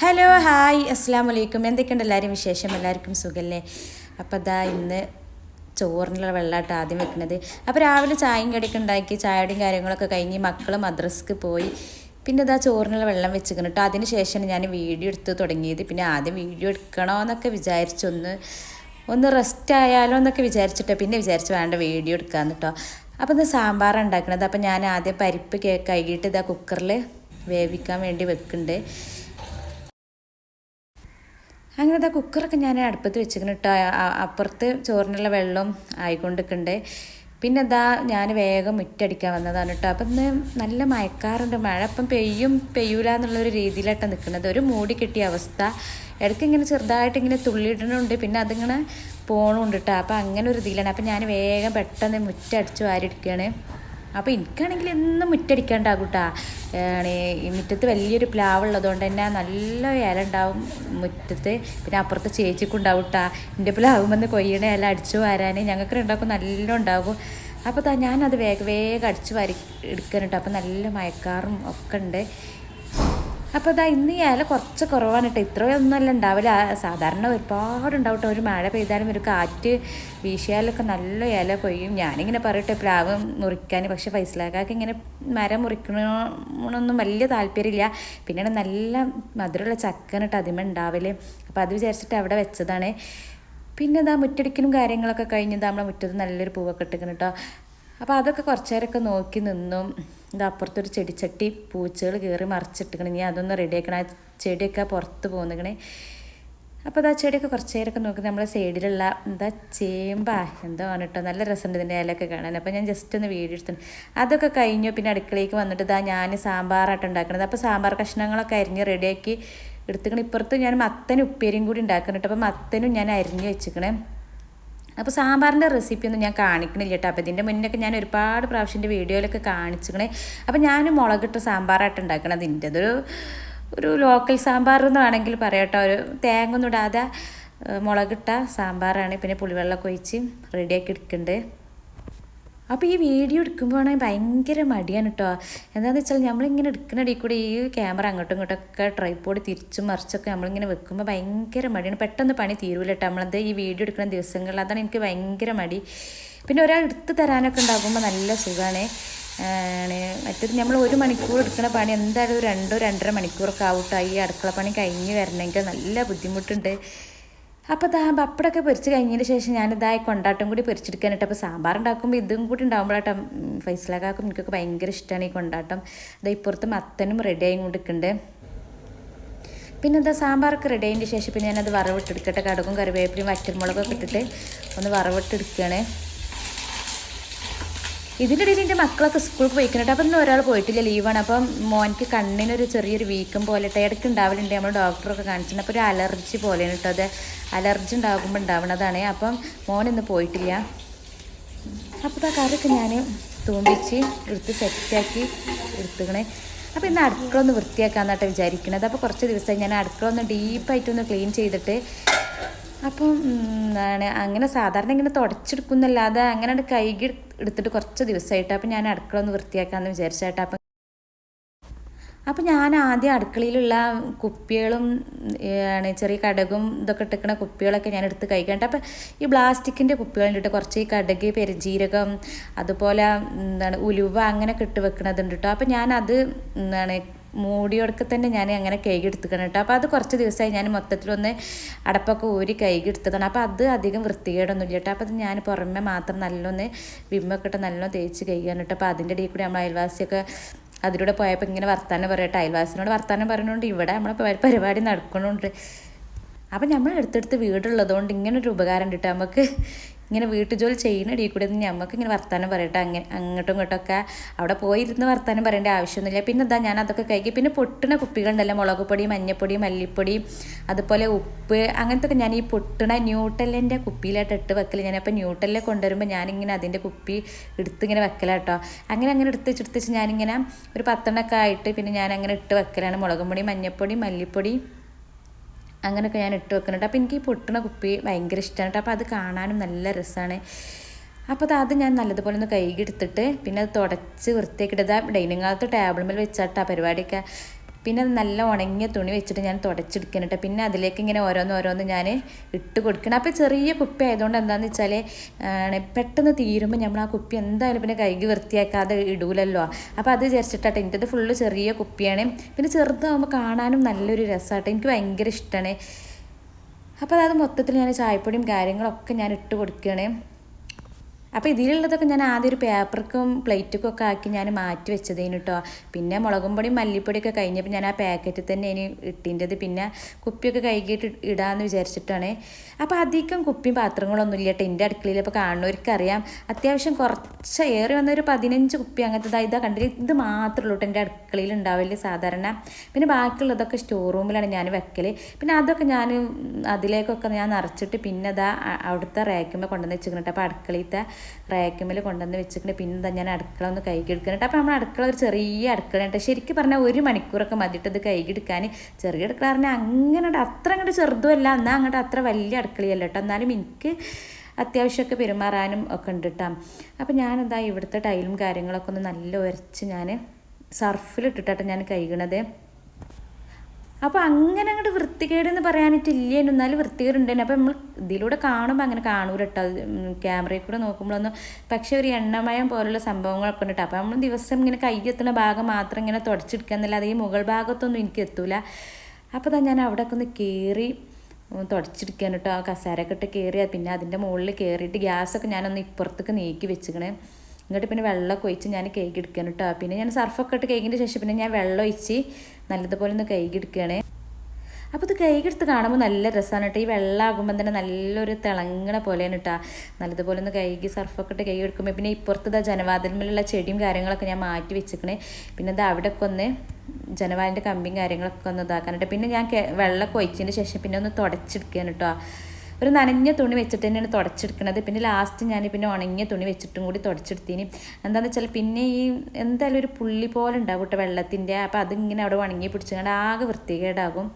Hello hi അസ്സാം വലൈക്കും എന്തൊക്കെയുണ്ട് എല്ലാവരും വിശേഷം? എല്ലാവർക്കും സുഖല്ലേ? അപ്പോൾ ഇതാ ഇന്ന് ചോറിനുള്ള വെള്ളമായിട്ട് ആദ്യം വെക്കുന്നത്. അപ്പോൾ രാവിലെ ചായയും കടിയൊക്കെ ഉണ്ടാക്കി ചായയുടെയും കാര്യങ്ങളൊക്കെ കഴിഞ്ഞ് മക്കൾ മദ്രസ്ക്ക് പോയി. പിന്നെ ഇതാ ചോറിനുള്ള വെള്ളം വെച്ചിരിക്കണം കേട്ടോ. അതിന് ഞാൻ വീഡിയോ എടുത്ത് തുടങ്ങിയത്. പിന്നെ ആദ്യം വീഡിയോ എടുക്കണമെന്നൊക്കെ വിചാരിച്ചൊന്ന് ഒന്ന് റെസ്റ്റ് ആയാലോ എന്നൊക്കെ വിചാരിച്ചിട്ടോ പിന്നെ വിചാരിച്ച് വേണ്ട വീഡിയോ എടുക്കാമെന്ന് കേട്ടോ അപ്പോൾ ഇത് സാമ്പാർ ഉണ്ടാക്കണത്. അപ്പോൾ ഞാൻ ആദ്യം പരിപ്പ് കേക്ക് കഴുകിയിട്ട് ഇതാ കുക്കറിൽ വേവിക്കാൻ വേണ്ടി വെക്കുന്നുണ്ട് അങ്ങനെ അതാ കുക്കറൊക്കെ ഞാൻ അടുപ്പത്ത് ആ- അപ്പുറത്ത് ചോറിനുള്ള വെള്ളം ആയിക്കൊണ്ടിരിക്കണ്ടേ. പിന്നെ അതാ ഞാൻ വേഗം മുറ്റടിക്കാൻ വന്നതാണ് കേട്ടോ അപ്പം ഇന്ന് നല്ല മയക്കാറുണ്ട്. മഴ അപ്പം പെയ്യും പെയ്യൂല എന്നുള്ളൊരു രീതിയിലായിട്ടാണ് നിൽക്കുന്നത് ഒരു മൂടി കിട്ടിയ അവസ്ഥ. ഇടയ്ക്ക് ഇങ്ങനെ ചെറുതായിട്ട് ഇങ്ങനെ തുള്ളിയിടണുണ്ട് പിന്നെ അതിങ്ങനെ പോണുണ്ട് കേട്ടോ അപ്പം അങ്ങനെ ഒരു ഇതിലാണ്. അപ്പം ഞാൻ വേഗം പെട്ടെന്ന് മുറ്റടിച്ച് വാരിയെടുക്കുകയാണ് അപ്പോൾ എനിക്കാണെങ്കിൽ എന്നും മുറ്റടിക്കാണ്ടാകും ഈ മുറ്റത്ത് വലിയൊരു പ്ലാവ് ഉള്ളതുകൊണ്ട് തന്നെ നല്ല ഇല ഉണ്ടാവും മുറ്റത്ത്. പിന്നെ അപ്പുറത്ത് ചേച്ചിക്കും ഉണ്ടാവും കേട്ടോ എന്റെ പ്ലാവുമെന്ന് കൊയ്യണ ഇല അടിച്ചു വാരാൻ ഞങ്ങൾക്ക് ഉണ്ടാക്കും നല്ല ഉണ്ടാകും. അപ്പോൾ ഞാൻ ഞാനത് വേഗം വേഗം അടിച്ചു വാരി എടുക്കാനുണ്ട്. അപ്പോൾ നല്ല മയക്കാറും ഒക്കെ ഉണ്ട്. അപ്പോൾ അതാ ഇന്ന് ഈ ഇല കുറച്ച് കുറവാണ് കേട്ടോ ഇത്രയൊന്നുമല്ല ഉണ്ടാവില്ല സാധാരണ ഒരുപാട് ഉണ്ടാവും ഒരു മഴ പെയ്താലും ഒരു കാറ്റ് വീശിയാലൊക്കെ നല്ല ഇല കൊയ്യും. ഞാനിങ്ങനെ പറയട്ടെ പ്ലാവ് മുറിക്കാൻ. പക്ഷെ ഫൈസലാക്കാക്ക് ഇങ്ങനെ മരം മുറിക്കണമെന്നൊന്നും വലിയ താല്പര്യമില്ല. പിന്നെ നല്ല മധുരമുള്ള ചക്കനിട്ട് അതിമ ഉണ്ടാവൽ. അപ്പോൾ അത് വിചാരിച്ചിട്ട് അവിടെ വെച്ചതാണ്. പിന്നെ ഇതാ മുറ്റടിക്കലും കാര്യങ്ങളൊക്കെ കഴിഞ്ഞ് നമ്മളെ മുറ്റത്ത് നല്ലൊരു പൂവൊക്കെ ഇട്ടിക്കണം കേട്ടോ അപ്പോൾ അതൊക്കെ കുറച്ചേരൊക്കെ നോക്കി നിന്നും. ഇത് അപ്പുറത്തൊരു ചെടിച്ചട്ടി പൂച്ചകൾ കയറി മറിച്ചിട്ടിക്കണേ ഇനി അതൊന്ന് റെഡിയാക്കണം ആ ചെടിയൊക്കെ പുറത്ത് പോകുന്നിക്കണേ അപ്പോൾ അത് ആ ചെടിയൊക്കെ കുറച്ച് നേരമൊക്കെ നോക്കി. നമ്മളെ സൈഡിലുള്ള എന്താ ചേമ്പാ. എന്തോ ആണ് കേട്ടോ നല്ല രസമുണ്ട് ഇതിന്റെ ഇലയൊക്കെ കാണാൻ. അപ്പോൾ ഞാൻ ജസ്റ്റ് ഒന്ന് വീഡിയോ എടുത്തു അതൊക്കെ കഴിഞ്ഞു. പിന്നെ അടുക്കളയിലേക്ക് വന്നിട്ട് ഇതാ ഞാൻ സാമ്പാറായിട്ട് ഉണ്ടാക്കണത്. അപ്പോൾ സാമ്പാർ കഷ്ണങ്ങളൊക്കെ അരിഞ്ഞ് റെഡിയാക്കി എടുത്തുക്കണം ഇപ്പുറത്ത് ഞാൻ മത്തനും ഉപ്പേരിയും കൂടി ഉണ്ടാക്കുന്നുണ്ട്. അപ്പോൾ മത്തനും ഞാൻ അരിഞ്ഞ് വെച്ചിക്കണേ അപ്പോൾ സാമ്പാറിന്റെ റെസിപ്പി ഒന്നും ഞാൻ കാണിക്കണില്ല കേട്ടോ. അപ്പോൾ ഇതിന്റെ മുന്നൊക്കെ ഞാൻ ഒരുപാട് പ്രാവശ്യം എന്റെ വീഡിയോയിലൊക്കെ കാണിച്ചിക്കണേ. അപ്പോൾ ഞാൻ മുളകിട്ട് സാമ്പാറായിട്ട് ഉണ്ടാക്കണത് ഇതിന്റെ അതൊരു ഒരു ലോക്കൽ സാമ്പാർ എന്ന് വേണമെങ്കിൽ പറയാം കേട്ടോ. ഒരു തേങ്ങ ഒന്നും ഇടാതെ മുളകിട്ട സാമ്പാറാണ്. പിന്നെ പുളിവെള്ളമൊക്കെ ഒഴിച്ച് റെഡിയാക്കി എടുക്കുന്നുണ്ട് അപ്പോൾ ഈ വീഡിയോ എടുക്കുമ്പോഴാണെങ്കിൽ ഭയങ്കര മടിയാണ് കേട്ടോ എന്താണെന്ന് വെച്ചാൽ നമ്മളിങ്ങനെ എടുക്കുന്നിടയിൽ കൂടി ഈ ക്യാമറ അങ്ങോട്ടും ഇങ്ങോട്ടൊക്കെ ട്രൈപ്പോഡ് തിരിച്ചും മറിച്ചൊക്കെ നമ്മളിങ്ങനെ വെക്കുമ്പോൾ ഭയങ്കര മടിയാണ്. പെട്ടെന്ന് പണി തീരൂല കേട്ടോ നമ്മളത് ഈ വീഡിയോ എടുക്കുന്ന ദിവസങ്ങളിൽ അതാണ് എനിക്ക് ഭയങ്കര മടി. പിന്നെ ഒരാൾ എടുത്ത് തരാനൊക്കെ ഉണ്ടാകുമ്പോൾ നല്ല സുഖമാണ് ആണ് മറ്റേത് നമ്മൾ ഒരു മണിക്കൂർ എടുക്കുന്ന പണി എന്തായാലും രണ്ടോ രണ്ടര മണിക്കൂറൊക്കെ ആവട്ടോ. ഈ അടുക്കള പണി കഴിഞ്ഞ് വരണമെങ്കിൽ നല്ല ബുദ്ധിമുട്ടുണ്ട്. അപ്പോൾ ദാ പപ്പടമൊക്കെ പൊരിച്ച് കഴിഞ്ഞതിന് ശേഷം ഇതായി കൊണ്ടാട്ടം കൂടി പൊരിച്ചെടുക്കാനായിട്ട് അപ്പോൾ സാമ്പാർ ഉണ്ടാക്കുമ്പോൾ ഇതും കൂടി ഉണ്ടാകുമ്പോഴാട്ടം ഫൈസലാക്കാക്കും. എനിക്കൊക്കെ ഭയങ്കര ഇഷ്ടമാണ് ഈ കൊണ്ടാട്ടം. ഇതാ ഇപ്പുറത്ത് മത്തനും റെഡി ആയി കൊണ്ടിരിക്കുന്നുണ്ട് പിന്നെ എന്താ സാമ്പാറൊക്കെ റെഡി ആയതിന്റെ ശേഷം പിന്നെ ഞാനത് വറവിട്ടെടുക്കട്ടെ കടുകും കറിവേപ്പിലും വറ്റൽമുളകൊക്കെ ഇട്ടിട്ട് ഒന്ന് വറവിട്ടെടുക്കുകയാണ് ഇതിന്റെ ഇടയിൽ എന്റെ മക്കളൊക്കെ സ്കൂളിൽ പോയിക്കുന്നുണ്ട് അപ്പം ഒരാൾ പോയിട്ടില്ല ലീവാണ്. അപ്പം മോനിക്ക് കണ്ണിനൊരു ചെറിയൊരു വീക്കം പോലെ ഇടയ്ക്ക് ഉണ്ടാവലുണ്ട്. നമ്മൾ ഡോക്ടറൊക്കെ കാണിച്ചിട്ടുണ്ട്. അപ്പോൾ ഒരു അലർജി പോലെയാണ് കേട്ടോ അത്. അലർജി ഉണ്ടാകുമ്പോൾ ഉണ്ടാവണതാണ്. അപ്പം മോൻ ഇന്ന് പോയിട്ടില്ല. അപ്പോൾ ആ കറിയൊക്കെ ഞാൻ തൂമ്പിച്ച് എടുത്ത് സെറ്റാക്കി എടുത്തുക്കണേ. അപ്പോൾ ഇന്ന് അടുക്കള ഒന്ന് വൃത്തിയാക്കാമെന്നാട്ടോ വിചാരിക്കണത്. അപ്പോൾ കുറച്ച് ദിവസമായി ഞാൻ അടുക്കള ഒന്ന് ഡീപ്പായിട്ടൊന്ന് ക്ലീൻ ചെയ്തിട്ട് അപ്പം എന്താണ് അങ്ങനെ സാധാരണ ഇങ്ങനെ തുടച്ചെടുക്കുന്നല്ലാതെ അങ്ങനെ കൈകി എടുത്തിട്ട് കുറച്ച് ദിവസമായിട്ട് അപ്പം ഞാൻ അടുക്കള ഒന്ന് വൃത്തിയാക്കാമെന്ന് വിചാരിച്ചായിട്ട് അപ്പം അപ്പം ഞാൻ ആദ്യം അടുക്കളയിലുള്ള കുപ്പികളും ആണ് ചെറിയ കടകും ഇതൊക്കെ ഇട്ടിരിക്കുന്ന കുപ്പികളൊക്കെ ഞാൻ എടുത്ത് കഴിക്കണ്ട അപ്പം ഈ പ്ലാസ്റ്റിക്കിന്റെ കുപ്പികളുണ്ട് കുറച്ച് ഈ കടക് പെരുജീരകം അതുപോലെ എന്താണ് ഉലുവ അങ്ങനെ ഇട്ട് വെക്കണതുണ്ട് കേട്ടോ. അപ്പം ഞാനത് എന്താണ് മൂടിയോടൊക്കെ തന്നെ ഞാൻ അങ്ങനെ കൈകി എടുത്തുക്കണം കേട്ടോ അപ്പോൾ അത് കുറച്ച് ദിവസമായി ഞാൻ മൊത്തത്തിലൊന്ന് അടപ്പൊക്കെ ഊരി കൈകി എടുത്തതാണ്. അപ്പോൾ അത് അധികം വൃത്തികേടൊന്നും ഇല്ല കേട്ടോ അപ്പോൾ അത് ഞാൻ പുറമെ മാത്രം നല്ലൊന്ന് വിമ്മൊക്കെ ഇട്ട് നല്ലോണം തേച്ച് കഴിക്കാൻ കേട്ടോ അപ്പോൾ അതിന്റെ ഇടയിൽ കൂടി നമ്മൾ അയൽവാസിയൊക്കെ അതിലൂടെ പോയപ്പോൾ ഇങ്ങനെ വർത്താനം പറയട്ടെ അയൽവാസിനോട് വർത്താനം പറഞ്ഞുകൊണ്ട് ഇവിടെ നമ്മളെ പരിപാടി നടക്കുന്നുണ്ട് അപ്പം നമ്മൾ എടുത്തെടുത്ത് വീടുള്ളതുകൊണ്ട് ഇങ്ങനൊരു ഉപകാരം ഉണ്ട് ട്ടോ. നമുക്ക് ഇങ്ങനെ വീട്ടു ജോലി ചെയ്യുന്ന ഇടയിൽ കൂടെ നമുക്ക് ഇങ്ങനെ വർത്താനം പറയട്ടെ അങ്ങനെ അങ്ങോട്ടും ഇങ്ങോട്ടൊക്കെ. അവിടെ പോയിരുന്ന് വർത്താനം പറയേണ്ട ആവശ്യമൊന്നുമില്ല. പിന്നെ എന്താ ഞാൻ അതൊക്കെ കഴിക്കി. പിന്നെ പൊട്ടണ കുപ്പികളുണ്ടല്ലോ മുളക് പൊടി മഞ്ഞപ്പൊടി മല്ലിപ്പൊടി അതുപോലെ ഉപ്പ് അങ്ങനത്തെ ഞാൻ ഈ പൊട്ടണ ന്യൂട്ടലിന്റെ കുപ്പിയിലായിട്ട് ഇട്ട് വെക്കൽ ഞാൻ അപ്പോൾ ന്യൂട്ടലിൽ കൊണ്ടുവരുമ്പോൾ ഞാനിങ്ങനെ അതിന്റെ കുപ്പി എടുത്തിങ്ങനെ വെക്കലാട്ടോ അങ്ങനെ അങ്ങനെ എടുത്ത് വെച്ച് ഞാനിങ്ങനെ ഒരു പത്തെണ്ണൊക്കെ ആയിട്ട് പിന്നെ ഞാൻ അങ്ങനെ ഇട്ട് വെക്കലാണ്. മുളകും പൊടി മഞ്ഞപ്പൊടി മല്ലിപ്പൊടി അങ്ങനെയൊക്കെ ഞാൻ ഇട്ട് വെക്കുന്നുണ്ട്. അപ്പോൾ എനിക്ക് ഈ പൊട്ടണ കുപ്പി ഭയങ്കര ഇഷ്ടമാണ് കേട്ടോ. അപ്പോൾ അത് കാണാനും നല്ല രസമാണ്. അപ്പോൾ അത് ഞാൻ നല്ലതുപോലെ ഒന്ന് കൈകെടുത്തിട്ട് പിന്നെ അത് തുടച്ച് വൃത്തിയാക്കിയിട്ട് ഡൈനിങ് ഹാളത്ത് ടേബിൾ മേൽ വെച്ചാട്ടാ പരിപാടിയൊക്കെ. പിന്നെ അത് നല്ല ഉണങ്ങിയ തുണി വെച്ചിട്ട് ഞാൻ തുടച്ചെടുക്കണം കേട്ടോ. പിന്നെ അതിലേക്ക് ഇങ്ങനെ ഓരോന്ന് ഓരോന്ന് ഞാൻ ഇട്ട് കൊടുക്കണം അപ്പോൾ ചെറിയ കുപ്പി ആയതുകൊണ്ട് എന്താണെന്ന് വെച്ചാൽ പെട്ടെന്ന് തീരുമ്പോൾ നമ്മൾ ആ കുപ്പി എന്തായാലും പിന്നെ കൈകി വൃത്തിയാക്കാതെ ഇടൂലല്ലോ. അപ്പോൾ അത് വിചാരിച്ചിട്ടാട്ടോ. എന്റെത് ഫുള്ള് ചെറിയ കുപ്പിയാണ്. പിന്നെ ചെറുതാകുമ്പോൾ കാണാനും നല്ലൊരു രസമാട്ടോ. എനിക്ക് ഭയങ്കര ഇഷ്ടമാണ്. അപ്പോൾ അത് മൊത്തത്തിൽ ഞാൻ ചായപ്പൊടിയും കാര്യങ്ങളൊക്കെ ഞാൻ ഇട്ട് കൊടുക്കുകയാണ്. അപ്പോൾ ഇതിലുള്ളതൊക്കെ ഞാൻ ആദ്യം ഒരു പേപ്പർക്കും പ്ലേറ്റൊക്കെ ഒക്കെ ആക്കി ഞാൻ മാറ്റി വെച്ചതേനു കേട്ടോ പിന്നെ മുളകും പൊടിയും മല്ലിപ്പൊടിയൊക്കെ കഴിഞ്ഞപ്പോൾ ഞാൻ ആ പാക്കറ്റിൽ തന്നെ ഇനി ഇട്ടിന്റെത്. പിന്നെ കുപ്പിയൊക്കെ കഴുകിയിട്ട് ഇടാമെന്ന് വിചാരിച്ചിട്ടാണ്. അപ്പോൾ അധികം കുപ്പിയും പാത്രങ്ങളൊന്നും ഇല്ല കേട്ടോ എന്റെ അടുക്കളയിൽ. ഇപ്പോൾ കാണുന്നവർക്കറിയാം അത്യാവശ്യം കുറച്ച് ഏറി വന്നൊരു പതിനഞ്ച് കുപ്പി അങ്ങനത്തെ ഇതാ കണ്ടില്ല? ഇത് മാത്രമേ ഉള്ളൂ എന്റെ അടുക്കളയിൽ ഉണ്ടാവില്ല സാധാരണ. പിന്നെ ബാക്കിയുള്ളതൊക്കെ സ്റ്റോർ റൂമിലാണ് ഞാൻ വെക്കൽ പിന്നെ അതൊക്കെ ഞാൻ അതിലേക്കൊക്കെ ഞാൻ നിറച്ചിട്ട് പിന്നെ അതാ അവിടുത്തെ റാക്കുമ്പോൾ കൊണ്ടുവന്ന് വെച്ചിട്ടുണ്ട് അപ്പോൾ അടുക്കളയിലത്തെ റാക്കുമ്മൽ കൊണ്ടുവന്ന് വെച്ചിട്ട് പിന്നെ ഞാൻ അടുക്കള ഒന്ന് കൈകെടുക്കുന്നുണ്ട് അപ്പോൾ നമ്മൾ അടുക്കള ഒരു ചെറിയ അടുക്കള കേട്ടോ. ശരിക്കും പറഞ്ഞാൽ ഒരു മണിക്കൂറൊക്കെ മതിയിട്ട് ഇത് കൈകെടുക്കാൻ ചെറിയ അടുക്കള പറഞ്ഞാൽ അങ്ങനെ അത്ര അങ്ങോട്ട് ചെറുതുമല്ല. എന്നാൽ അങ്ങോട്ട് അത്ര വലിയ അടുക്കളയല്ല കേട്ടോ. എന്നാലും എനിക്ക് അത്യാവശ്യമൊക്കെ പെരുമാറാനും ഒക്കെ ഉണ്ട് കേട്ടോ. അപ്പോൾ ഞാനെന്താ ഇവിടുത്തെ ടൈലും കാര്യങ്ങളൊക്കെ ഒന്ന് നല്ല ഉരച്ച് ഞാൻ സർഫിലിട്ടിട്ടാണ് ഞാൻ കഴുകണത്. അപ്പോൾ അങ്ങനെ അങ്ങോട്ട് വൃത്തികേട് എന്ന് പറയാനിട്ടില്ല എന്നാലും വൃത്തികേടുണ്ടേനു. അപ്പോൾ നമ്മൾ ഇതിലൂടെ കാണുമ്പോൾ അങ്ങനെ കാണൂല കേട്ടോ ക്യാമറയിൽ കൂടെ നോക്കുമ്പോഴൊന്നും പക്ഷേ ഒരു എണ്ണമയം പോലുള്ള സംഭവങ്ങളൊക്കെ ഉണ്ട് കേട്ടോ അപ്പോൾ നമ്മൾ ദിവസം ഇങ്ങനെ കൈയെത്തുന്ന ഭാഗം മാത്രം ഇങ്ങനെ തുടച്ചെടുക്കുക എന്നല്ലാതെ ഈ മുകൾ ഭാഗത്തൊന്നും എനിക്ക് എത്തൂല. അപ്പോൾ തന്നെ ഞാൻ അവിടെയൊക്കെ ഒന്ന് കയറി തുടച്ചെടുക്കാൻ കേട്ടോ ആ കസാരൊക്കെ ഇട്ട് കയറി പിന്നെ അതിന്റെ മുകളിൽ കയറിയിട്ട് ഗ്യാസൊക്കെ ഞാനൊന്ന് ഇപ്പുറത്തേക്ക് നീക്കി വെച്ചിക്കണേ. എന്നിട്ട് പിന്നെ വെള്ളമൊക്കെ ഒഴിച്ച് ഞാൻ കേക്ക് എടുക്കാൻ കേട്ടോ പിന്നെ ഞാൻ സർഫൊക്കെ ഇട്ട് കേക്കിന്റെ ശേഷം പിന്നെ ഞാൻ വെള്ളം ഒഴിച്ച് നല്ലതുപോലെ ഒന്ന് കേക്ക് എടുക്കുകയാണ് അപ്പോൾ ഇത് കൈകെടുത്ത് കാണുമ്പോൾ നല്ല രസമാണ് കേട്ടോ ഈ വെള്ളമാകുമ്പോൾ തന്നെ നല്ലൊരു തിളങ്ങണ പോലെയാണ് കേട്ടോ നല്ലതുപോലെ ഒന്ന് കൈകി സർഫൊക്കെ ഇട്ട് കൈ എടുക്കുമ്പോൾ പിന്നെ ഇപ്പുറത്ത് ഇതാ ജനവാതിലുള്ള ചെടിയും കാര്യങ്ങളൊക്കെ ഞാൻ മാറ്റി വെച്ചിക്കണേ. പിന്നെ ഇത് അവിടെയൊക്കെ ഒന്ന് ജനവാലിന്റെ കമ്പിയും കാര്യങ്ങളൊക്കെ ഒന്ന് ഇതാക്കാനുണ്ട് പിന്നെ ഞാൻ വെള്ളമൊക്കെ ഒഴിച്ചതിന് ശേഷം പിന്നെ ഒന്ന് തുടച്ചെടുക്കുകയാണ് കേട്ടോ ഒരു നനഞ്ഞ തുണി വെച്ചിട്ട് തന്നെയാണ് തുടച്ചെടുക്കുന്നത് പിന്നെ ലാസ്റ്റ് ഞാൻ പിന്നെ ഉണങ്ങിയ തുണി വെച്ചിട്ടും കൂടി തുടച്ചെടുത്തിന്. എന്താണെന്ന് വെച്ചാൽ പിന്നെ ഈ എന്തായാലും ഒരു പുള്ളി പോലെ ഉണ്ടാവും കേട്ടോ വെള്ളത്തിന്റെ അപ്പോൾ അതിങ്ങനെ അവിടെ ഉണങ്ങി പിടിച്ചുകൊണ്ട് ആകെ വൃത്തികേടാകും.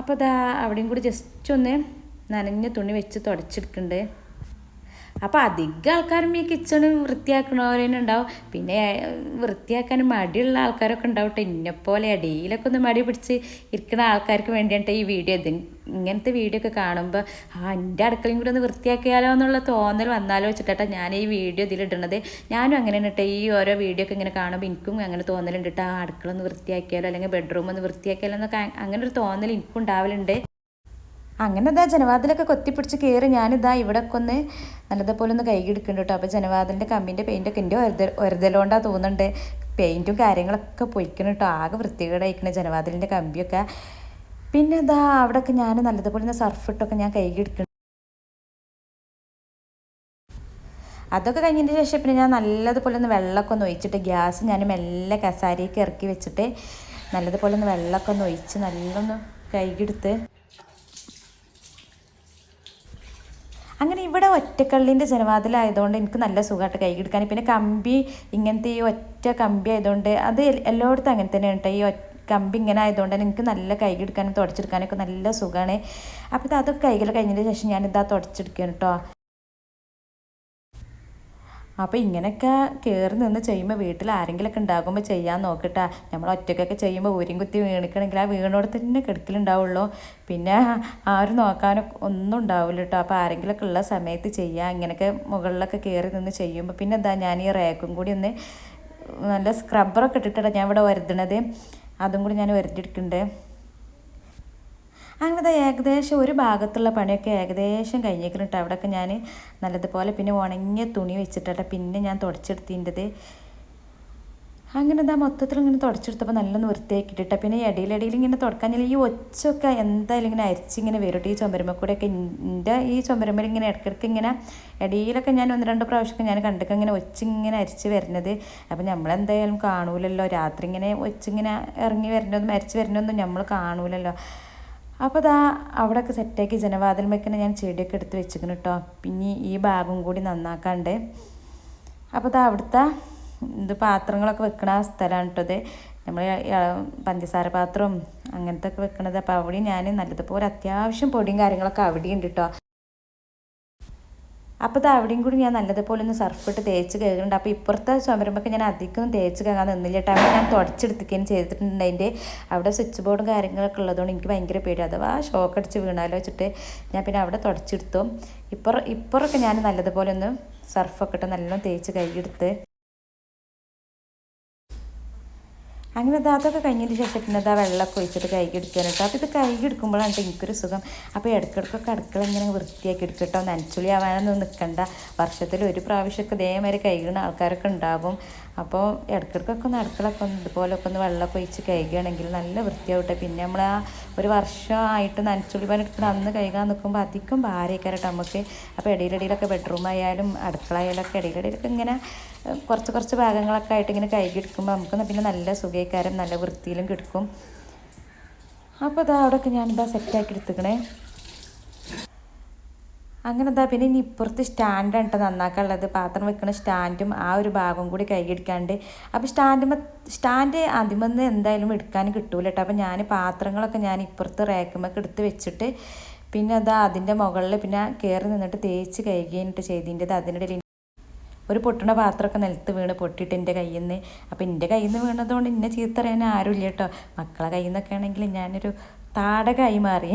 അപ്പോൾ അതാ അവിടെയും കൂടി ജസ്റ്റ് ഒന്ന് നനഞ്ഞ തുണി വെച്ച് തുടച്ചെടുക്കുന്നുണ്ട് അപ്പോൾ അധികം ആൾക്കാരും ഈ കിച്ചൺ വൃത്തിയാക്കണവരേനും ഉണ്ടാവും പിന്നെ വൃത്തിയാക്കാൻ മടിയുള്ള ആൾക്കാരൊക്കെ ഉണ്ടാവട്ടെ. ഇന്നെപ്പോലെ അടിയിലൊക്കെ ഒന്ന് മടി പിടിച്ച് ഇരിക്കുന്ന ആൾക്കാർക്ക് വേണ്ടിയിട്ട് ഈ വീഡിയോ. ഇത് ഇങ്ങനത്തെ വീഡിയോ ഒക്കെ കാണുമ്പോൾ ആ എന്റെ അടുക്കളയും കൂടി ഒന്ന് വൃത്തിയാക്കിയാലോ എന്നുള്ള തോന്നൽ വന്നാലോ വെച്ചിട്ടാ ഞാൻ ഈ വീഡിയോ ഇതിലിടുന്നത് ഞാനും അങ്ങനെ കേട്ടോ ഈ ഓരോ വീഡിയോ ഒക്കെ ഇങ്ങനെ കാണുമ്പോൾ എനിക്കും അങ്ങനെ തോന്നലുണ്ട് കേട്ടോ ആ അടുക്കള ഒന്ന് വൃത്തിയാക്കിയാലോ അല്ലെങ്കിൽ ബെഡ്റൂം ഒന്ന് വൃത്തിയാക്കിയാലോ എന്നൊക്കെ അങ്ങനെ ഒരു തോന്നൽ എനിക്കും ഉണ്ടാവലുണ്ട് അങ്ങനെ ഇതാ ജനവാതിലൊക്കെ കൊത്തിപ്പിടിച്ച് കയറി ഞാനിതാ ഇവിടെ ഒക്കെ ഒന്ന് നല്ലതുപോലെ ഒന്ന് കൈകിടിക്കുന്നുണ്ട് കേട്ടോ. അപ്പോൾ ജനവാതിലിന്റെ കമ്പിന്റെ പെയിന്റൊക്കെ എന്റെ ഒരത ഒരതലോണ്ടാ തോന്നുന്നുണ്ട്. പെയിന്റും കാര്യങ്ങളൊക്കെ പൊയ്ക്കണം കേട്ടോ. ആകെ വൃത്തികേടായിരിക്കണ ജനവാതിലിന്റെ കമ്പിയൊക്കെ. പിന്നെ ഇതാ അവിടെയൊക്കെ ഞാൻ നല്ലതുപോലെ ഒന്ന് സർഫിട്ടൊക്കെ ഞാൻ കൈകിടിക്കുന്നു അതൊക്കെ കഴിഞ്ഞതിന് ശേഷം പിന്നെ ഞാൻ നല്ലതുപോലെ ഒന്ന് വെള്ളമൊക്കെ ഒന്ന് ഒഴിച്ചിട്ട് ഗ്യാസ് ഞാൻ മെല്ലെ കസാരിയൊക്കെ ഇറക്കി വെച്ചിട്ട് നല്ലതുപോലെ ഒന്ന് വെള്ളമൊക്കെ ഒന്ന് ഒഴിച്ച് നല്ലൊന്ന് കൈകിടുത്ത് അങ്ങനെ ഇവിടെ ഒറ്റക്കള്ളിന്റെ ജനവാതിലായതുകൊണ്ട് എനിക്ക് നല്ല സുഖമായിട്ട് കൈ എടുക്കാൻ പിന്നെ കമ്പി ഇങ്ങനത്തെ ഈ ഒറ്റ കമ്പി ആയതുകൊണ്ട് അത് എല്ലായിടത്തും അങ്ങനെ തന്നെയാണ് കേട്ടോ. ഈ കമ്പി ഇങ്ങനെ ആയതുകൊണ്ട് തന്നെ എനിക്ക് നല്ല കൈ എടുക്കാനും തുടച്ചെടുക്കാനൊക്കെ നല്ല സുഖമാണ് അപ്പോൾ ഇത് അതൊക്കെ കൈകൾ കഴിഞ്ഞതിന് ശേഷം ഞാനിതാ തുടച്ചെടുക്കുകയാണ് കേട്ടോ. അപ്പോൾ ഇങ്ങനെയൊക്കെ കയറി നിന്ന് ചെയ്യുമ്പോൾ വീട്ടിൽ ആരെങ്കിലുമൊക്കെ ഉണ്ടാകുമ്പോൾ ചെയ്യാൻ നോക്കട്ടെ. നമ്മൾ ഒറ്റയ്ക്കൊക്കെ ചെയ്യുമ്പോൾ ഊരിയും കുത്തി വീണിക്കണമെങ്കിൽ ആ വീണോട് തന്നെ കിടക്കലുണ്ടാവുള്ളൂ. പിന്നെ ആരും നോക്കാനൊക്കെ ഒന്നും ഉണ്ടാവില്ല കേട്ടോ അപ്പോൾ ആരെങ്കിലുമൊക്കെ ഉള്ള സമയത്ത് ചെയ്യുക ഇങ്ങനെയൊക്കെ മുകളിലൊക്കെ കയറി നിന്ന് ചെയ്യുമ്പോൾ പിന്നെ എന്താ ഞാൻ ഈ റേക്കും കൂടി ഒന്ന് നല്ല സ്ക്രബ്ബറൊക്കെ ഇട്ടിട്ടാണ് ഞാൻ ഇവിടെ വരുതണത്. അതും കൂടി ഞാൻ വരുത്തിയെടുക്കുന്നുണ്ട് അങ്ങനെ ഏകദേശം ഒരു ഭാഗത്തുള്ള പണിയൊക്കെ ഏകദേശം കഴിഞ്ഞേക്കണം അവിടെയൊക്കെ ഞാൻ നല്ലതുപോലെ പിന്നെ ഉണങ്ങിയ തുണി വെച്ചിട്ടാണ് പിന്നെ ഞാൻ തുടച്ചെടുത്തിന്റെത്. അങ്ങനെ മൊത്തത്തിൽ ഇങ്ങനെ തുടച്ചെടുത്തപ്പോൾ നല്ലൊന്ന് വൃത്തിയാക്കിയിട്ടാ പിന്നെ ഇടയിലിടയിൽ ഇങ്ങനെ തുടക്കാൻ ഈ ഒച്ചൊക്കെ എന്തായാലും ഇങ്ങനെ അരിച്ചിങ്ങനെ വരും. ഈ ചുമരുമ്മ കൂടെയൊക്കെ എന്റെ ഈ ചുമരുമ്മൽ ഇങ്ങനെ ഇടയ്ക്കിടയ്ക്ക് ഇങ്ങനെ ഇടയിലൊക്കെ ഞാൻ ഒന്ന് രണ്ട് പ്രാവശ്യമൊക്കെ ഞാൻ കണ്ടൊക്കെ ഇങ്ങനെ ഒച്ചിങ്ങനെ അരിച്ച് വരുന്നത്. അപ്പം നമ്മളെന്തായാലും കാണൂലല്ലോ. രാത്രി ഇങ്ങനെ ഒച്ചിങ്ങനെ ഇറങ്ങി വരുന്നതും അരിച്ച് വരുന്നതൊന്നും നമ്മൾ കാണൂലല്ലോ. അപ്പോൾ ദാ അവിടെയൊക്കെ സെറ്റാക്കി ജനവാതിൽ വെക്കുന്ന ഞാൻ ചെടിയൊക്കെ എടുത്ത് വെച്ചിരിക്കുന്നു കേട്ടോ പിന്നെ ഈ ഭാഗം കൂടി നന്നാക്കാണ്ട്. അപ്പോൾ ദാ അവിടുത്തെ ഇത് പാത്രങ്ങളൊക്കെ വെക്കണ സ്ഥലമാണ് കേട്ടോ ഇത്. നമ്മൾ പഞ്ചസാര പാത്രവും അങ്ങനത്തെ ഒക്കെ വെക്കണത്. അപ്പോൾ അവിടെ ഞാൻ നല്ലതുപോലെ അത്യാവശ്യം പൊടിയും കാര്യങ്ങളൊക്കെ അവിടെ ഉണ്ട് കേട്ടോ അപ്പോൾ ഇത് അവിടെയും കൂടി ഞാൻ നല്ലതുപോലെ ഒന്ന് സർഫിട്ട് തേച്ച് കഴുകുന്നുണ്ട് അപ്പോൾ ഇപ്പുറത്തെ ചുമരുമ്പൊക്കെ ഞാൻ അധികം തേച്ച് കഴുകാൻ നിന്നില്ല കേട്ടോ. അവിടെ ഞാൻ തുടച്ചെടുത്തിക്കുകയും ചെയ്തിട്ടുണ്ട് അതിന്റെ അവിടെ സ്വിച്ച് ബോർഡും കാര്യങ്ങളൊക്കെ ഉള്ളതുകൊണ്ട് എനിക്ക് ഭയങ്കര പേടി അഥവാ ഷോക്ക് അടിച്ച് വീണാലോ വെച്ചിട്ട് ഞാൻ പിന്നെ അവിടെ തുടച്ചെടുത്തു. ഇപ്പുറ ഇപ്പുറമൊക്കെ ഞാൻ നല്ലതുപോലെ ഒന്ന് സർഫൊക്കെ ഇട്ട് നല്ലോണം തേച്ച് കഴുകിയെടുത്ത് അങ്ങനെ അതൊക്കെ കഴിഞ്ഞതിന് ശേഷം പിന്നെ ഇതാ വെള്ളമൊക്കെ ഒഴിച്ചിട്ട് കൈക്ക് കേട്ടോ അപ്പോൾ ഇത് കൈക്ക് എടുക്കുമ്പോഴാണ് എനിക്കൊരു സുഖം. അപ്പോൾ ഇടയ്ക്കിടയ്ക്കൊക്കെ അടുക്കള ഇങ്ങനെ വൃത്തിയാക്കി എടുക്കട്ടോ നനച്ചുളി ആവാനൊന്നും നിൽക്കണ്ട വർഷത്തിൽ ഒരു പ്രാവശ്യമൊക്കെ ഇതേമാതിരി കൈകണ ആൾക്കാരൊക്കെ ഉണ്ടാവും. അപ്പോൾ ഇടയ്ക്കിടയ്ക്കൊക്കെ ഒന്ന് അടുക്കളൊക്കെ ഒന്ന് ഇതുപോലൊക്കെ ഒന്ന് വെള്ളമൊക്കെ ഒഴിച്ച് കഴുകുകയാണെങ്കിൽ നല്ല വൃത്തിയാവട്ടെ. പിന്നെ നമ്മൾ ആ ഒരു വർഷമായിട്ട് നനച്ചുള്ളി പണിയെടുക്കുന്ന അന്ന് കഴുകാൻ നിൽക്കുമ്പോൾ അധികം ഭാര്യക്കാരട്ടെ നമുക്ക് അപ്പോൾ ഇടയിലിടയിലൊക്കെ ബെഡ്റൂം ആയാലും അടുക്കള ആയാലും ഒക്കെ ഇടയിലിടയിലൊക്കെ ഇങ്ങനെ കുറച്ച് കുറച്ച് ഭാഗങ്ങളൊക്കെ ആയിട്ട് ഇങ്ങനെ കഴുകിയെടുക്കുമ്പോൾ നമുക്ക് പിന്നെ നല്ല സുഖക്കാരം നല്ല വൃത്തിയിലും കിടക്കും. അപ്പോൾ അതാ അവിടെയൊക്കെ ഞാനിതാ സെറ്റാക്കി എടുത്തുക്കണേ അങ്ങനെ എന്താ പിന്നെ ഇനി ഇപ്പുറത്ത് സ്റ്റാൻഡാണ് കേട്ടോ നന്നാക്കാനുള്ളത്. പാത്രം വെക്കുന്ന സ്റ്റാൻഡും ആ ഒരു ഭാഗവും കൂടി കൈയെടുക്കാണ്ട് അപ്പോൾ സ്റ്റാൻഡ് സ്റ്റാൻഡ് ആദ്യമൊന്ന് എന്തായാലും എടുക്കാൻ കിട്ടൂല കേട്ടോ അപ്പോൾ ഞാൻ പാത്രങ്ങളൊക്കെ ഞാൻ ഇപ്പുറത്ത് റേക്കുമൊക്കെ എടുത്ത് വെച്ചിട്ട് പിന്നെ അതാ അതിന്റെ മുകളിൽ പിന്നെ കയറി നിന്നിട്ട് തേച്ച് കഴുകിയിട്ട് ചെയ്തിന്റെത് അതിനിടയിൽ ഒരു പൊട്ടണ പാത്രമൊക്കെ നിലത്ത് വീണ് പൊട്ടിയിട്ട് എന്റെ കയ്യിൽ നിന്ന് അപ്പോൾ എന്റെ കയ്യിൽ നിന്ന് വീണതുകൊണ്ട് എന്നെ ചീത്തറിയാൻ ആരുമില്ല കേട്ടോ മക്കളെ കയ്യിൽ നിന്നൊക്കെ ആണെങ്കിൽ ഞാനൊരു താടകമായി മാറി.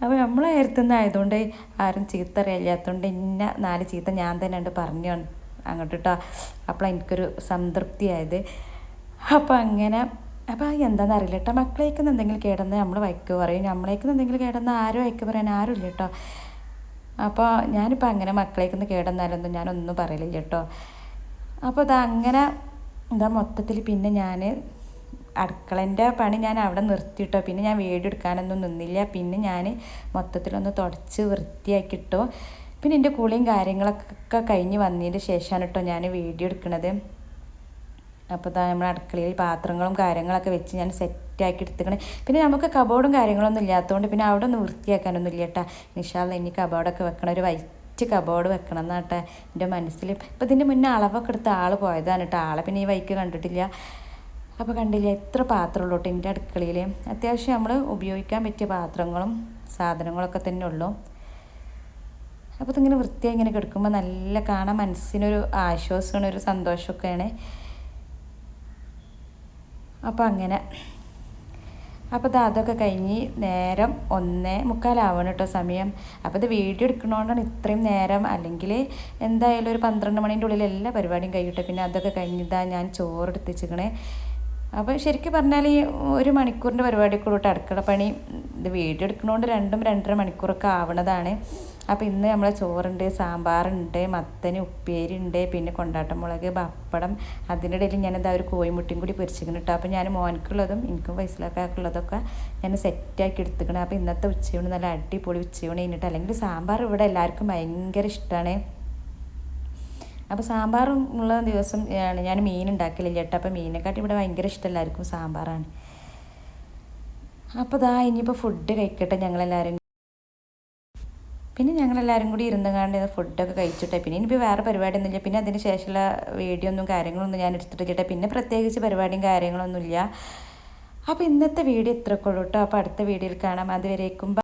അപ്പോൾ നമ്മളെ നേരത്തുനിന്ന് ആയതുകൊണ്ട് ആരും ചീത്ത അറിയാത്തതുകൊണ്ട് ഇന്ന നാല് ചീത്ത ഞാൻ തന്നെ ഉണ്ട് പറഞ്ഞു അങ്ങോട്ട് കേട്ടോ അപ്പോൾ എനിക്കൊരു സംതൃപ്തിയായത്. അപ്പോൾ അങ്ങനെ അപ്പോൾ എന്താണെന്ന് അറിയില്ല കേട്ടോ മക്കളേക്കുന്ന എന്തെങ്കിലും കേടന്ന് നമ്മൾ വൈക്ക് പറയും. നമ്മളേക്കുന്ന എന്തെങ്കിലും കേടന്ന് ആരും വൈക്ക് പറയാൻ ആരുമില്ല കേട്ടോ അപ്പോൾ ഞാനിപ്പോൾ അങ്ങനെ മക്കളേക്കൊന്ന് കേടന്നാലൊന്നും ഞാനൊന്നും പറയലില്ല കേട്ടോ അപ്പോൾ അത് അങ്ങനെ എന്താ മൊത്തത്തിൽ പിന്നെ ഞാൻ അടുക്കളന്റെ പണി ഞാൻ അവിടെ നിർത്തിയിട്ടോ. പിന്നെ ഞാൻ വീഡിയോ നിന്നില്ല. പിന്നെ ഞാൻ മൊത്തത്തിലൊന്ന് തുടച്ച് വൃത്തിയാക്കിയിട്ടോ. പിന്നെ എന്റെ കുളിയും കാര്യങ്ങളൊക്കെ കഴിഞ്ഞ് വന്നതിന് ശേഷമാണ് കേട്ടോ ഞാൻ വീഡിയോ എടുക്കുന്നത് അപ്പോൾ ഇതാ നമ്മുടെ അടുക്കളയിൽ പാത്രങ്ങളും കാര്യങ്ങളൊക്കെ വെച്ച് ഞാൻ സെറ്റാക്കി എടുത്തിക്കണേ. പിന്നെ നമുക്ക് കബോർഡും കാര്യങ്ങളൊന്നും ഇല്ലാത്തതുകൊണ്ട് പിന്നെ അവിടെ ഒന്ന് വൃത്തിയാക്കാനൊന്നും ഇല്ല കേട്ടോ. നിഷാൽ ഇനി കബോർഡൊക്കെ വെക്കണം ഒരു വൈറ്റ് കബോർഡ് വെക്കണം എന്നാട്ടെ എന്റെ മനസ്സിൽ. ഇപ്പം ഇതിന്റെ മുന്നേ അളവൊക്കെ എടുത്ത ആൾ പോയതാണ് കേട്ടോ. ആളെ പിന്നെ ഈ വൈക്ക് കണ്ടിട്ടില്ല. അപ്പോൾ കണ്ടില്ല എത്ര പാത്രമുള്ളൂ കേട്ടോ എന്റെ അടുക്കളയിൽ അത്യാവശ്യം നമ്മൾ ഉപയോഗിക്കാൻ പറ്റിയ പാത്രങ്ങളും സാധനങ്ങളൊക്കെ തന്നെ ഉള്ളൂ. അപ്പോൾ ഇതിങ്ങനെ വൃത്തിയായി ഇങ്ങനെ കിടക്കുമ്പോൾ നല്ല കാണാൻ മനസ്സിനൊരു ആശ്വാസമാണ് ഒരു സന്തോഷമൊക്കെയാണ്. അപ്പോൾ അങ്ങനെ. അപ്പോൾ ഇത് അതൊക്കെ കഴിഞ്ഞ് നേരം ഒന്നേ മുക്കാലാവണം കേട്ടോ സമയം. അപ്പോൾ ഇത് വീഡിയോ എടുക്കണോണ്ടാണ് ഇത്രയും നേരം. അല്ലെങ്കിൽ എന്തായാലും ഒരു പന്ത്രണ്ട് മണീന്റെ ഉള്ളിൽ എല്ലാ പരിപാടിയും കഴിയട്ടെ. പിന്നെ അതൊക്കെ കഴിഞ്ഞിതാ ഞാൻ ചോറ് ചോറെടുത്തിച്ചിക്കണേ അപ്പോൾ ശരിക്കും പറഞ്ഞാൽ ഈ ഒരു മണിക്കൂറിന്റെ പരിപാടി കൂടെ അടുക്കള പണി ഇത് വീഡിയോ എടുക്കണോണ്ട് രണ്ടും രണ്ടര മണിക്കൂറൊക്കെ ആവണതാണ്. അപ്പോൾ ഇന്ന് നമ്മളെ ചോറുണ്ട് സാമ്പാറുണ്ട് മത്തന് ഉപ്പേരി ഉണ്ട് പിന്നെ കൊണ്ടാട്ടമുളക് പപ്പടം. അതിന്റെ ഇടയിൽ ഞാനെന്താ ഒരു കോഴിമുട്ടിയും കൂടി പൊരിച്ചിരിക്കുന്നു കേട്ടോ അപ്പോൾ ഞാൻ മോനക്കുള്ളതും എനിക്കും വയസ്സിലാക്കാക്കുള്ളതൊക്കെ ഞാൻ സെറ്റാക്കി എടുത്തിക്കണം അപ്പോൾ ഇന്നത്തെ ഉച്ചയൂണ് നല്ല അടിപൊളി ഉച്ചയൂണ് കഴിഞ്ഞിട്ട്. അല്ലെങ്കിൽ സാമ്പാർ ഇവിടെ എല്ലാവർക്കും ഭയങ്കര ഇഷ്ടമാണ് അപ്പോൾ സാമ്പാറും ഉള്ള ദിവസം ഞാൻ മീൻ ഉണ്ടാക്കലില്ല ചേട്ടാ അപ്പോൾ മീനെക്കാട്ടി ഇവിടെ ഭയങ്കര ഇഷ്ടമല്ലായിരിക്കും സാമ്പാറാണ്. അപ്പോൾ ഇതാ ഇനിയിപ്പോൾ ഫുഡ് കഴിക്കട്ടെ ഞങ്ങളെല്ലാവരും പിന്നെ ഞങ്ങളെല്ലാവരും കൂടി ഇരുന്ന് കാണ്ട് ഫുഡൊക്കെ കഴിച്ചിട്ടെ. പിന്നെ ഇനിയിപ്പോൾ വേറെ പരിപാടിയൊന്നുമില്ല പിന്നെ അതിന് ശേഷമുള്ള വീഡിയോ ഒന്നും കാര്യങ്ങളൊന്നും ഞാൻ എടുത്തിട്ടില്ല പിന്നെ പ്രത്യേകിച്ച് പരിപാടിയും കാര്യങ്ങളൊന്നുമില്ല അപ്പോൾ ഇന്നത്തെ വീഡിയോ ഇത്രക്കുള്ളൂ കേട്ടോ. അപ്പോൾ അടുത്ത വീഡിയോയിൽ കാണാം. അതുവരേക്കും